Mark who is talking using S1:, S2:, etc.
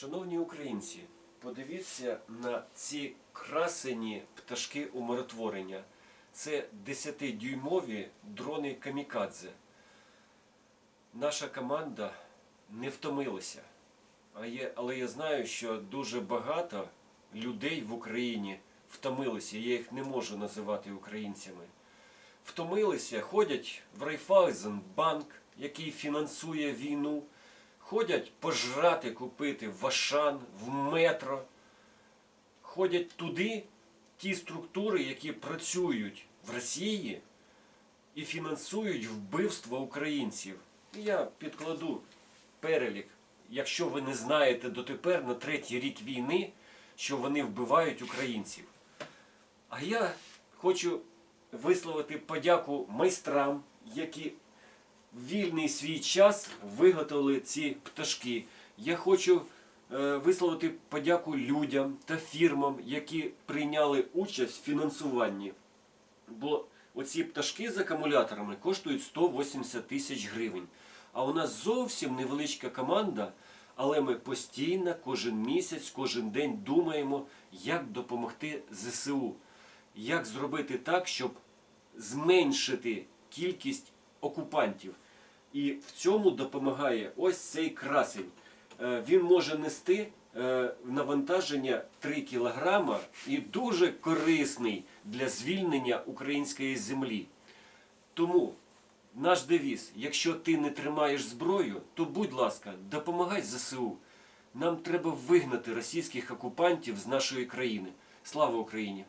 S1: Шановні українці, подивіться на ці красені пташки умиротворення. Це 10-дюймові дрони камікадзе. Наша команда не втомилася. Але я знаю, що дуже багато людей в Україні втомилися. Я їх не можу називати українцями. Втомилися, ходять в Райфайзенбанк, який фінансує війну, ходять пожрати купити в Ашан, в метро. Ходять туди ті структури, які працюють в Росії і фінансують вбивство українців. Я підкладу перелік, якщо ви не знаєте дотепер на третій рік війни, що вони вбивають українців. А я хочу висловити подяку майстрам, які вільний свій час виготовили ці пташки. Я хочу е, висловити подяку людям та фірмам, які прийняли участь в фінансуванні. Бо оці пташки з акумуляторами коштують 180 тисяч гривень. А у нас зовсім невеличка команда, але ми постійно, кожен місяць, кожен день думаємо, як допомогти ЗСУ, як зробити так, щоб зменшити кількість окупантів. І в цьому допомагає ось цей красень. Е, Він може нести е, навантаження 3 кілограма і дуже корисний для звільнення української землі. Тому наш девіз, якщо ти не тримаєш зброю, то будь ласка, допомагай ЗСУ. Нам треба вигнати російських окупантів з нашої країни. Слава Україні!